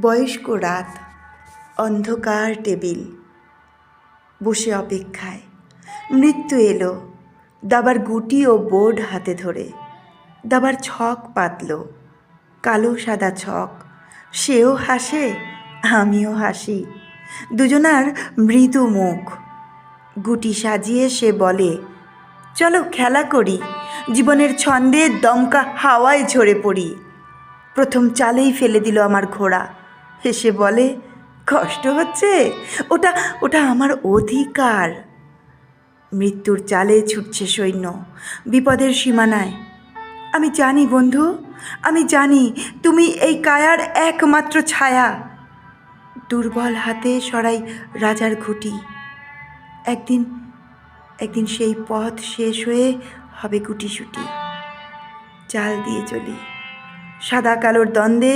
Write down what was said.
বয়স্ক রাত, অন্ধকার টেবিল। বসে অপেক্ষায়, মৃত্যু এলো। দাবার গুটি ও বোর্ড হাতে ধরে। দাবার ছক পাতল, কালো সাদা ছক। সেও হাসে, আমিও হাসি। দুজনার মৃদু মুখ। গুটি সাজিয়ে সে বলে, চলো খেলা করি। জীবনের ছন্দে দমকা হাওয়ায় ঝরে পড়ি। প্রথম চালেই ফেলে দিল আমার ঘোড়া। হেসে বলে, কষ্ট হচ্ছে? ওটা ওটা আমার অধিকার। মৃত্যুর চালে ছুটছে সৈন্য, বিপদের সীমানায়। আমি জানি বন্ধু, আমি জানি, তুমি এই কায়ার একমাত্র ছায়া। দুর্বল হাতে সরাই রাজার ঘুটি। একদিন একদিন সেই পথ শেষ হয়ে হবে গুটিসুটি। চাল দিয়ে চলি। সাদা কালোর দ্বন্দ্বে